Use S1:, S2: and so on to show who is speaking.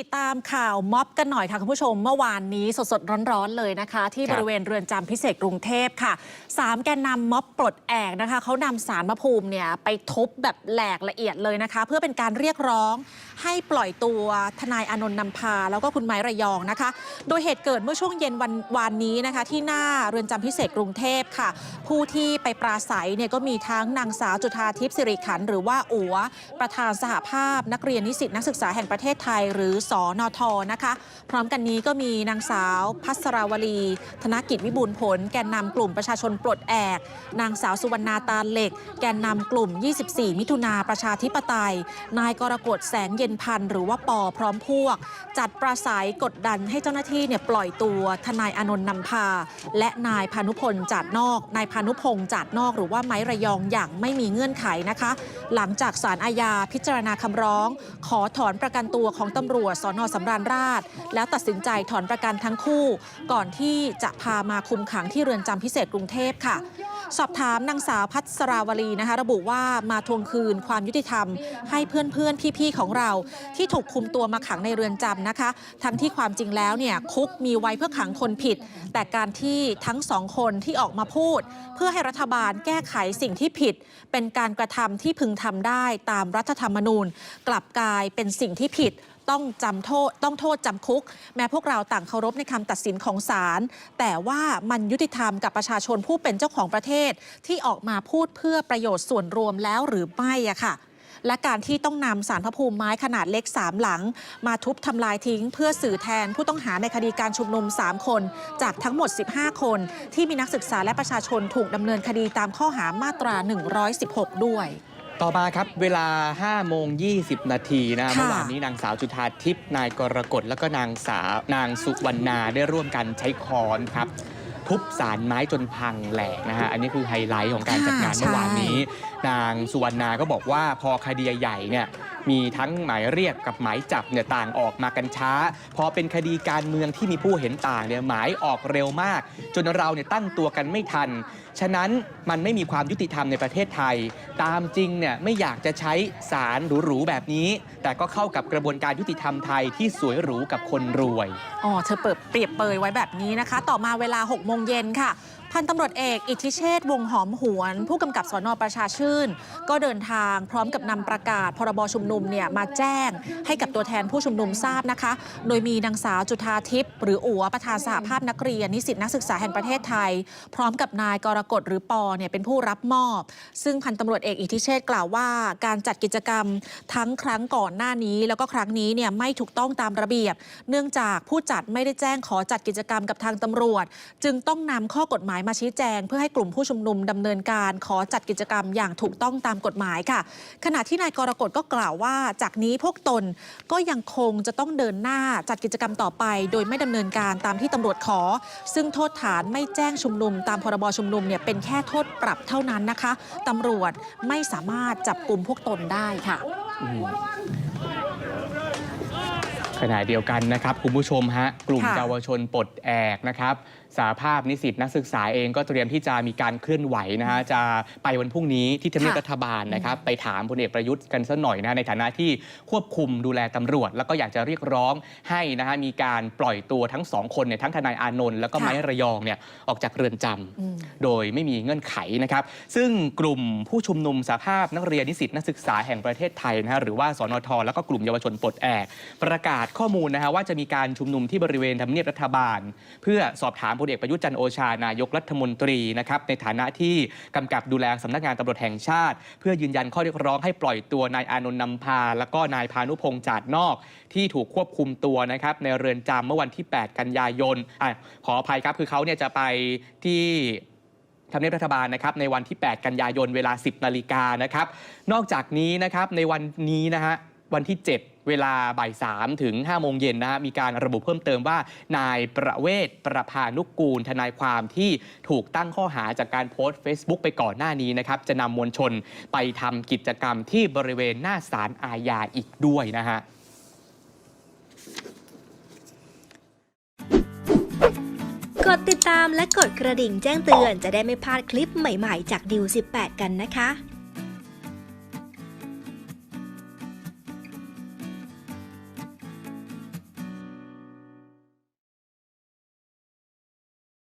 S1: ติดตามข่าวม็อบกันหน่อยค่ะ คุณผู้ชมเมื่อวานนี้สดๆ ร้อนๆ เลยนะคะ ที่
S2: ครับ
S1: บริเวณเรือนจำพิเศษกรุงเทพค่ะสามแกนนำม็อบปลดแอกนะคะเขานำสารพระภูมิเนี่ยไปทุบแบบแหลกละเอียดเลยนะคะ เพื่อเป็นการเรียกร้อง ให้ปล่อยตัวทนายอานนท์นำพา แล้วก็คุณไม้ระยองนะคะ โดยเหตุเกิดเมื่อช่วงเย็นวันวานนี้นะคะ ที่หน้าเรือนจำพิเศษกรุงเทพค่ะ ผู้ที่ไปปราศัยเนี่ยก็มีทั้งนางสาวจุธาทิพย์สิริขันธ์หรือว่าอัวประธานสหภาพนักเรียนนิสิตนักศึกษาแห่งประเทศไทยหรือสอนอทนะคะ พร้อมกันนี้ก็มีนางสาวพัสราวลี ธนกิจวิบูลผล แกนนำกลุ่มประชาชนปลดแอก นางสาวสุวรรณาตาเหล็ก แกนนำกลุ่ม 24 มิถุนาประชาธิปไตย นายกรกฎแสงเย็นพันธ์หรือว่าปอพร้อมพวก จัดปราศัยกดดันให้เจ้าหน้าที่เนี่ยปล่อยตัวทนายอนนท์นำพา และนายพานุพลจาดนอก นายพานุพงษ์จาดนอก หรือว่าไม้ระยองอย่างไม่มีเงื่อนไขนะคะ หลังจากสารอาญาพิจารณาคำร้อง ขอถอนประกันตัวของตำรวจสอนสำราญราษฎร์แล้วตัดสินใจถอนประกันทั้งคู่ ก่อนที่จะพามาคุมขังที่เรือนจำพิเศษกรุงเทพค่ะ สอบถามนางสาวพัสราวลีนะคะ ระบุว่ามาทวงคืนความยุติธรรม ให้เพื่อนๆ พี่ๆ ของเรา ที่ถูกคุมตัวมาขังในเรือนจำนะคะ ทั้งที่ความจริงแล้วเนี่ยคุกมีไว้เพื่อขังคนผิด แต่การที่ทั้งสองคนที่ออกมาพูด เพื่อให้รัฐบาลแก้ไขสิ่งที่ผิด เป็นการกระทำที่พึงทำได้ตามรัฐธรรมนูญ กลับกลายเป็นสิ่งที่ผิด ต้องจำโทษต้องโทษจำคุก แม้พวกเราต่างเคารพในคำตัดสินของศาลแต่ว่ามันยุติธรรมกับประชาชนผู้เป็นเจ้าของประเทศ ที่ออกมาพูดเพื่อประโยชน์ส่วนรวมแล้วหรือไม่อะค่ะและการที่ต้องนำสารพระภูมิไม้ขนาดเล็ก 3 หลัง มาทุบทำลายทิ้ง เพื่อสื่อแทนผู้ต้องหาในคดีการชุมนุม 3 คน จากทั้งหมด 15 คน ที่มีนักศึกษาและประชาชนถูกดำเนินคดีตามข้อหามาตรา 116 ด้วย
S2: ต่อมาครับเวลา 5 โมง 20 นาทีนะ
S1: ค่ะ
S2: เมื่อวานนี้นางสาวจุธาทิพย์นายกรกฎแล้วก็นางสาวนางสุวรรณาได้ร่วมกันใช้ค้อนครับ ทุบสารไม้จนพังแหลกนะฮะอันนี้คือไฮไลท์ของการจัดงาน
S1: ค่ะ
S2: เมื่อวานนี้
S1: ใช่
S2: นางสุวรรณาก็บอกว่าพอคดีใหญ่เนี่ย มีทั้งหมายเรียกกับหมายจับเนี่ยต่างออกมากันช้า พอเป็นคดีการเมืองที่มีผู้เห็นต่างเนี่ยหมายออกเร็วมาก จนเราเนี่ยตั้งตัวกันไม่ทัน ฉะนั้นมันไม่มีความยุติธรรมในประเทศไทย ตามจริงเนี่ยไม่อยากจะใช้สารหรูๆแบบนี้ แต่ก็เข้ากับกระบวนการยุติธรรมไทยที่สวยหรูกับคนรวย
S1: อ๋อ เธอเปิดเปรียบเปยไว้แบบนี้นะคะ ต่อมาเวลา6โมงเย็นค่ะ พันตำรวจเอกอิทธิเชษฐ์วงหอมหวน ผู้กำกับสอนอประชาชื่น ก็เดินทางพร้อมกับนำประกาศพรบชุมนุมเนี่ยมาแจ้งให้กับตัวแทนผู้ชุมนุมทราบนะคะ โดยมีนางสาวจุธาทิพย์หรืออัวประธานสหภาพนักเรียนนิสิตนักศึกษาแห่งประเทศไทย พร้อมกับนายกรกฎหรือปอเนี่ยเป็นผู้รับมอบ ซึ่งพันตำรวจเอกอิทธิเชษฐ์กล่าวว่า การจัดกิจกรรมทั้งครั้งก่อนหน้านี้ แล้วก็ครั้งนี้เนี่ยไม่ถูกต้องตามระเบียบ เนื่องจากผู้จัดไม่ได้แจ้งขอจัดกิจกรรมกับทางตำรวจ จึงต้องนำข้อกฎหมายมาชี้แจง เพื่อให้กลุ่มผู้ชุมนุมดำเนินการขอจัดกิจกรรมอย่างถูกต้องตามกฎหมายค่ะ ขณะที่นายกรกฎก็กล่าวว่า จากนี้พวกตนก็ยังคงจะต้องเดินหน้าจัดกิจกรรมต่อไป โดยไม่ดำเนินการตามที่ตำรวจขอ ซึ่งโทษฐานไม่แจ้งชุมนุม ตามพรบชุมนุมเนี่ยเป็นแค่โทษปรับเท่านั้นนะคะตำรวจไม่สามารถจับกลุ่มพวกตนได้ค่ะ
S2: ขณะเดียวกันนะครับคุณผู้ชมฮะกลุ่ม
S1: ค่ะ
S2: เยาวชนปลดแอกนะครับสาภาพนิสิตนักศึกษาเองก็เตรียมที่จะมีการเคลื่อนไหวนะฮะจะไปวันพรุ่งนี้ที่ทำเนียบ
S1: ค่ะ
S2: รัฐบาลนะครับไปถามพลเอกประยุทธ์กันสักหน่อยนะในฐานะที่ควบคุมดูแลตำรวจ แล้วก็อยากจะเรียกร้องให้นะฮะมีการปล่อยตัวทั้งสองคนเนี่ยทั้งทนายอานนท์แล้วก็
S1: ค่ะ
S2: ไม้ระยองเนี่ยออกจากเรือนจำ
S1: อืม
S2: โดยไม่มีเงื่อนไขนะครับ ซึ่งกลุ่มผู้ชุมนุมสาภาพนักเรียนนิสิตนักศึกษาแห่งประเทศไทยนะฮะหรือว่าสนทแล้วก็กลุ่มเยาวชนปลดแอก ประกาศข้อมูลนะฮะว่าจะมีการชุมนุมที่บริเวณทำเนียบรัฐบาล เพื่อสอบถามพลเอกประยุทธ์จันโอชานายกรัฐมนตรีนะครับในฐานะที่กำกับดูแลสำนักงานตำรวจแห่งชาติ เพื่อยืนยันข้อเรียกร้องให้ปล่อยตัวนายอานนท์นำพา แล้วก็นายพานุพงษ์จาดนอก ที่ถูกควบคุมตัวนะครับในเรือนจำเมื่อวันที่ 8 กันยายนอะขออภัยครับคือเขาเนี่ยจะไปที่ทำเนียบรัฐบาลนะครับในวันที่ 8 กันยายนเวลา 10 นาฬิกานะครับนอกจากนี้นะครับในวันนี้นะฮะ วันที่ 7 เวลาบ่าย3ถึง5โมงเย็นนะฮะมีการระบุเพิ่มเติมว่า นายประเวศประพานุกกูล ทนายความที่ถูกตั้งข้อหาจากการโพสต์ Facebook ไปก่อนหน้านี้นะครับ จะนำมวลชนไปทำกิจกรรมที่บริเวณหน้าศาลอาญาอีกด้วยนะฮะ
S3: กดติดตามและกดกระดิ่งแจ้งเตือนจะได้ไม่พลาดคลิปใหม่ๆ จากดิว18 กันนะคะ